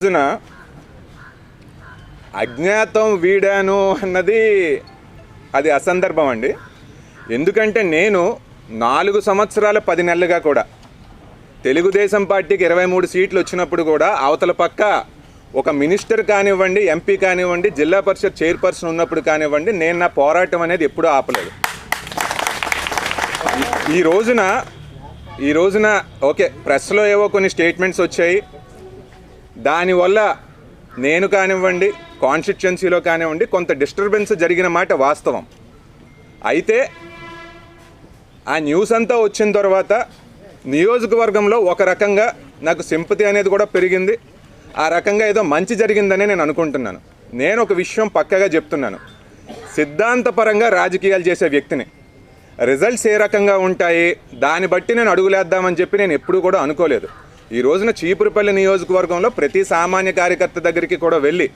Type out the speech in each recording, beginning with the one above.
రోజున అజ్ఞాతం వీడాను అన్నది అది అసందర్భం అండి. ఎందుకంటే నేను నాలుగు సంవత్సరాల పది నెలలుగా కూడా తెలుగుదేశం పార్టీకి ఇరవై మూడు సీట్లు వచ్చినప్పుడు కూడా అవతల పక్క ఒక మినిస్టర్ కానివ్వండి ఎంపీ కానివ్వండి జిల్లా పరిషత్ చైర్పర్సన్ ఉన్నప్పుడు కానివ్వండి నేను నా పోరాటం అనేది ఎప్పుడూ ఆపలేదు. ఈ- ఈ రోజున ఈ రోజున ఓకే ప్రెస్లో ఏవో కొన్ని స్టేట్మెంట్స్ వచ్చాయి. దానివల్ల నేను కానివ్వండి కాన్స్టిట్యున్సీలో కానివ్వండి కొంత డిస్టర్బెన్స్ జరిగిన మాట వాస్తవం. అయితే ఆ న్యూస్ అంతా వచ్చిన తర్వాత నియోజకవర్గంలో ఒక రకంగా నాకు సింపతి అనేది కూడా పెరిగింది. ఆ రకంగా ఏదో మంచి జరిగిందని నేను అనుకుంటున్నాను. నేను ఒక విషయం పక్కగా చెప్తున్నాను. సిద్ధాంతపరంగా రాజకీయాలు చేసే వ్యక్తిని రిజల్ట్స్ ఏ రకంగా ఉంటాయి దాన్ని బట్టి నేను అడుగులేద్దామని చెప్పి నేను ఎప్పుడూ కూడా అనుకోలేదు. ఈ రోజున చీపురుపల్లి నియోజకవర్గంలో ప్రతి సామాన్య కార్యకర్త దగ్గరికి కూడా వెళ్ళి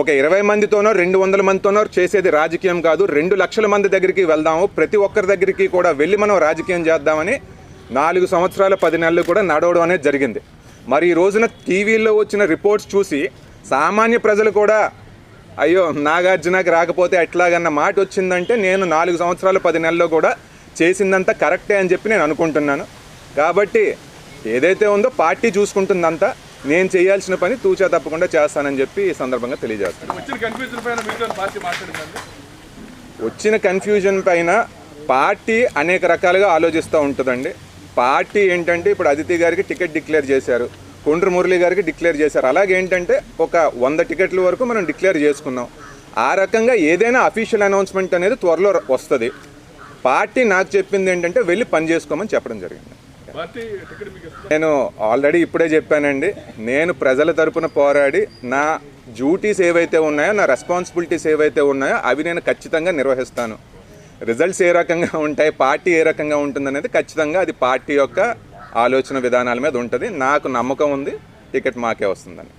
ఒక ఇరవై మందితోనో రెండు వందల మందితోనో చేసేది రాజకీయం కాదు. రెండు లక్షల మంది దగ్గరికి వెళ్దాము. ప్రతి ఒక్కరి దగ్గరికి కూడా వెళ్ళి మనం రాజకీయం చేద్దామని నాలుగు సంవత్సరాల పది నెలలు కూడా నడవడం అనేది జరిగింది. మరి ఈ రోజున టీవీల్లో వచ్చిన రిపోర్ట్స్ చూసి సామాన్య ప్రజలు కూడా అయ్యో నాగార్జునకి రాకపోతే ఎట్లాగన్న మాట వచ్చిందంటే నేను నాలుగు సంవత్సరాలు పది నెలల్లో కూడా చేసిందంతా కరెక్టే అని చెప్పి నేను అనుకుంటున్నాను. కాబట్టి ఏదైతే ఉందో పార్టీ చూసుకుంటుందంతా నేను చేయాల్సిన పని తూచా తప్పకుండా చేస్తానని చెప్పి ఈ సందర్భంగా తెలియజేస్తాను వచ్చిన కన్ఫ్యూజన్ పైన పార్టీ అనేక రకాలుగా ఆలోచిస్తూ ఉంటుందండి. పార్టీ ఏంటంటే ఇప్పుడు అదితి గారికి టికెట్ డిక్లేర్ చేశారు కొండ్రు మురళి గారికి డిక్లేర్ చేశారు. అలాగే ఏంటంటే ఒక వంద టికెట్ల వరకు మనం డిక్లేర్ చేసుకున్నాం. ఆ రకంగా ఏదైనా అఫీషియల్ అనౌన్స్మెంట్ అనేది త్వరలో వస్తుంది. పార్టీ నాకు చెప్పింది ఏంటంటే వెళ్ళి పని చేసుకోమని చెప్పడం జరిగింది. నేను ఆల్రెడీ ఇప్పుడే చెప్పానండి. నేను ప్రజల తరపున పోరాడి నా డ్యూటీస్ ఏవైతే ఉన్నాయో నా రెస్పాన్సిబిలిటీస్ ఏవైతే ఉన్నాయో అవి నేను ఖచ్చితంగా నిర్వహిస్తాను. రిజల్ట్స్ ఏ రకంగా ఉంటాయి పార్టీ ఏ రకంగా ఉంటుందనేది ఖచ్చితంగా అది పార్టీ యొక్క ఆలోచన విధానాల మీద ఉంటుంది. నాకు నమ్మకం ఉంది టికెట్ మాకే వస్తుందని.